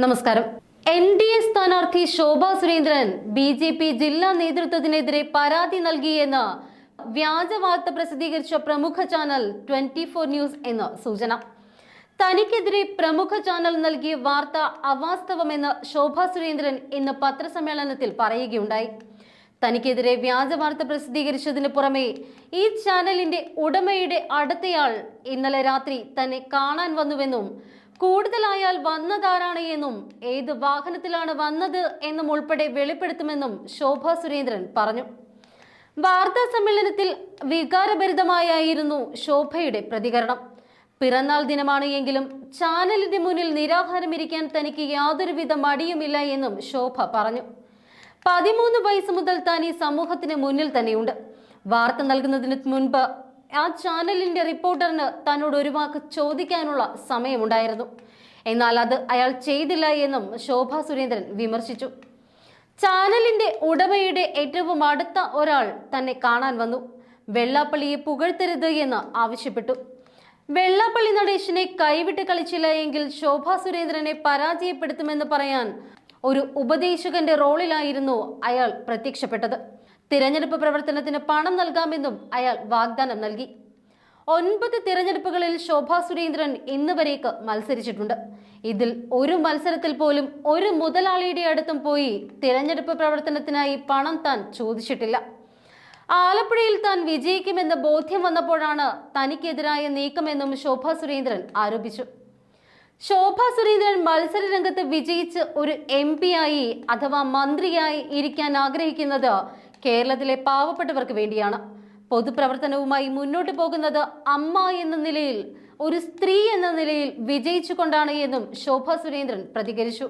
നമസ്കാരം. N D A സ്ഥാനാർത്ഥി Shobha Surendran B J P ജില്ലാ നേതൃത്വത്തിനെതിരെ പരാതി നൽകിയെന്ന് വ്യാജ വാർത്ത പ്രസിദ്ധീകരിച്ച പ്രമുഖ ചാനൽ ട്വന്റി ഫോർ ന്യൂസ് എന്ന സൂചന. തനിക്കെതിരെ പ്രമുഖ ചാനൽ നൽകിയ വാർത്ത അവാസ്തവമെന്ന് ശോഭ സുരേന്ദ്രൻ ഇന്ന് പത്രസമ്മേളനത്തിൽ പറയുകയുണ്ടായി. തനിക്കെതിരെ വ്യാജ വാർത്ത പ്രസിദ്ധീകരിച്ചതിന് പുറമെ ഈ ചാനലിന്റെ ഉടമയുടെ അടുത്തയാൾ ഇന്നലെ രാത്രി തന്നെ കാണാൻ വന്നുവെന്നും കൂടുതലായാൽ വന്നതാരാണ് എന്നും ഏത് വാഹനത്തിലാണ് വന്നത് എന്നും ഉൾപ്പെടെ വെളിപ്പെടുത്തുമെന്നും ശോഭ സുരേന്ദ്രൻ പറഞ്ഞു. വാർത്താ സമ്മേളനത്തിൽ വികാരഭരിതമായായിരുന്നു ശോഭയുടെ പ്രതികരണം. പിറന്നാൾ ദിനമാണ് എങ്കിലും ചാനലിന്റെ മുന്നിൽ നിരാഹാരമിരിക്കാൻ തനിക്ക് യാതൊരുവിധ മടിയുമില്ല എന്നും ശോഭ പറഞ്ഞു. പതിമൂന്ന് വയസ്സ് മുതൽ താൻ ഈ സമൂഹത്തിന് മുന്നിൽ തന്നെയുണ്ട്. വാർത്ത നൽകുന്നതിന് മുൻപ് ആ ചാനലിന്റെ റിപ്പോർട്ടറിന് തന്നോട് ഒരു വാക്ക് ചോദിക്കാനുള്ള സമയമുണ്ടായിരുന്നു. എന്നാൽ അത് അയാൾ ചെയ്തില്ല എന്നും ശോഭ സുരേന്ദ്രൻ വിമർശിച്ചു. ചാനലിന്റെ ഉടമയുടെ ഏറ്റവും അടുത്ത ഒരാൾ തന്നെ കാണാൻ വന്നു. വെള്ളാപ്പള്ളിയെ പുകഴ്ത്തരുത് എന്ന് ആവശ്യപ്പെട്ടു. വെള്ളാപ്പള്ളി നടേശനെ കൈവിട്ട് കളിച്ചില്ല എങ്കിൽ ശോഭ സുരേന്ദ്രനെ പരാജയപ്പെടുത്തുമെന്ന് പറയാൻ ഒരു ഉപദേശകന്റെ റോളിലായിരുന്നു അയാൾ പ്രത്യക്ഷപ്പെട്ടത്. തിരഞ്ഞെടുപ്പ് പ്രവർത്തനത്തിന് പണം നൽകാമെന്നും അയാൾ വാഗ്ദാനം നൽകി. ഒൻപത് തിരഞ്ഞെടുപ്പുകളിൽ ശോഭാ സുരേന്ദ്രൻ ഇന്ന് വരേക്ക് മത്സരിച്ചിട്ടുണ്ട്. ഇതിൽ ഒരു മത്സരത്തിൽ പോലും ഒരു മുതലാളിയുടെ അടുത്തും പോയി തിരഞ്ഞെടുപ്പ് പ്രവർത്തനത്തിനായി പണം താൻ ചോദിച്ചിട്ടില്ല. ആലപ്പുഴയിൽ താൻ വിജയിക്കുമെന്ന ബോധ്യം വന്നപ്പോഴാണ് തനിക്കെതിരായ നീക്കമെന്നും ശോഭാ സുരേന്ദ്രൻ ആരോപിച്ചു. ശോഭാ സുരേന്ദ്രൻ മത്സര രംഗത്ത് വിജയിച്ച് ഒരു എം ആയി അഥവാ മന്ത്രിയായി ഇരിക്കാൻ ആഗ്രഹിക്കുന്നത് കേരളത്തിലെ പാവപ്പെട്ടവർക്ക് വേണ്ടിയാണ്. പൊതുപ്രവർത്തനവുമായി മുന്നോട്ട് പോകുന്നത് അമ്മ എന്ന നിലയിൽ ഒരു സ്ത്രീ എന്ന നിലയിൽ വിജയിച്ചുകൊണ്ടാണ് എന്നും ശോഭ സുരേന്ദ്രൻ പ്രതികരിച്ചു.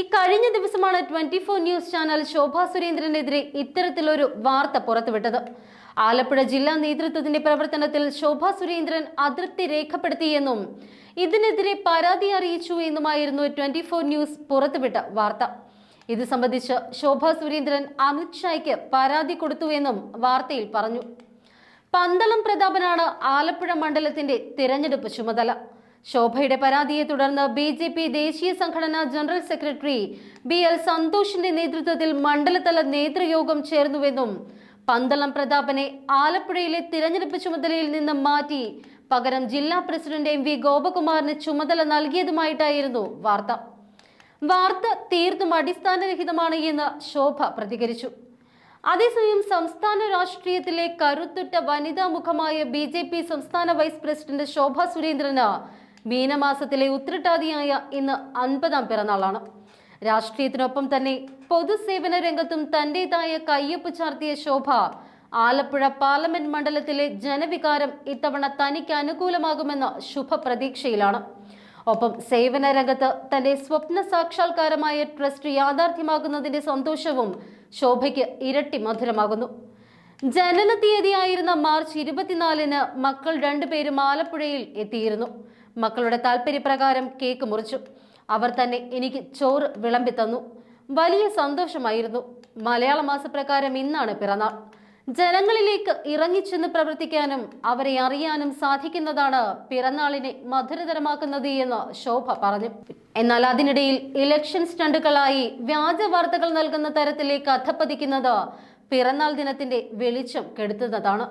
ഈ കഴിഞ്ഞ ദിവസമാണ് twenty four news channel Shobha സുരേന്ദ്രനെതിരെ ഇത്തരത്തിലൊരു വാർത്ത പുറത്തുവിട്ടത്. ആലപ്പുഴ ജില്ലാ നേതൃത്വത്തിന്റെ പ്രവർത്തനത്തിൽ ശോഭ സുരേന്ദ്രൻ അതൃപ്തി രേഖപ്പെടുത്തിയെന്നും ഇതിനെതിരെ പരാതി അറിയിച്ചു എന്നുമായിരുന്നു ട്വന്റി ഫോർ ന്യൂസ് പുറത്തുവിട്ട വാർത്ത. ഇത് സംബന്ധിച്ച് ശോഭാ സുരേന്ദ്രൻ അമിത്ഷായ്ക്ക് പരാതി കൊടുത്തുവെന്നും വാർത്തയിൽ പറഞ്ഞു. പന്തളം പ്രതാപനാണ് ആലപ്പുഴ മണ്ഡലത്തിന്റെ തിരഞ്ഞെടുപ്പ് ചുമതല. ശോഭയുടെ പരാതിയെ തുടർന്ന് ബി ജെ പി ദേശീയ സംഘടനാ ജനറൽ സെക്രട്ടറി ബി എൽ സന്തോഷിന്റെ നേതൃത്വത്തിൽ മണ്ഡലതല നേതൃയോഗം ചേർന്നുവെന്നും പന്തളം പ്രതാപനെ ആലപ്പുഴയിലെ തിരഞ്ഞെടുപ്പ് ചുമതലയിൽ നിന്ന് മാറ്റി പകരം ജില്ലാ പ്രസിഡന്റ് എം വി ഗോപകുമാറിന് ചുമതല നൽകിയതുമായിട്ടായിരുന്നു വാർത്ത. വാർത്ത തീർത്തും അടിസ്ഥാനരഹിതമാണ് എന്ന് ശോഭ പ്രതികരിച്ചു. അതേസമയം സംസ്ഥാന രാഷ്ട്രീയത്തിലെ കരുത്തുറ്റ വനിതാ മുഖമായ ബി ജെ പി സംസ്ഥാന വൈസ് പ്രസിഡന്റ് ശോഭ സുരേന്ദ്രന് മീനമാസത്തിലെ ഉത്രട്ടാതിയായ ഇന്ന് അൻപതാം പിറന്നാളാണ്. രാഷ്ട്രീയത്തിനൊപ്പം തന്നെ പൊതുസേവന രംഗത്തും തന്റേതായ കയ്യൊപ്പ് ചാർത്തിയ ശോഭ ആലപ്പുഴ പാർലമെന്റ് മണ്ഡലത്തിലെ ജനവികാരം ഇത്തവണ തനിക്ക് അനുകൂലമാകുമെന്ന ശുഭപ്രതീക്ഷയിലാണ്. ഒപ്പം സേവന രംഗത്ത് തന്റെ സ്വപ്ന സാക്ഷാത്കാരമായ ട്രസ്റ്റ് യാഥാർത്ഥ്യമാകുന്നതിന്റെ സന്തോഷവും ശോഭയ്ക്ക് ഇരട്ടി മധുരമാകുന്നു. ജനന തീയതിയായിരുന്ന മാർച്ച് ഇരുപത്തിനാലിന് മക്കൾ രണ്ടുപേരും ആലപ്പുഴയിൽ എത്തിയിരുന്നു. മക്കളുടെ താല്പര്യപ്രകാരം കേക്ക് മുറിച്ചു. അവർ തന്നെ എനിക്ക് ചോറ് വിളമ്പി തന്നു. വലിയ സന്തോഷമായിരുന്നു. മലയാള മാസപ്രകാരം ഇന്നാണ് പിറന്നാൾ. ജനങ്ങളിലേക്ക് ഇറങ്ങിച്ചെന്ന് പ്രവർത്തിക്കാനും അവരെ അറിയാനും സാധിക്കുന്നതാണ് പിറന്നാളിനെ മധുരതരമാക്കുന്നത് എന്ന് ശോഭ പറഞ്ഞു. എന്നാൽ അതിനിടയിൽ ഇലക്ഷൻ സ്റ്റണ്ടുകളായി വ്യാജ വാർത്തകൾ നൽകുന്ന തരത്തിലേക്ക് അധപ്പതിക്കുന്നത് പിറന്നാൾ ദിനത്തിന്റെ വെളിച്ചം കെടുത്തുന്നതാണ്.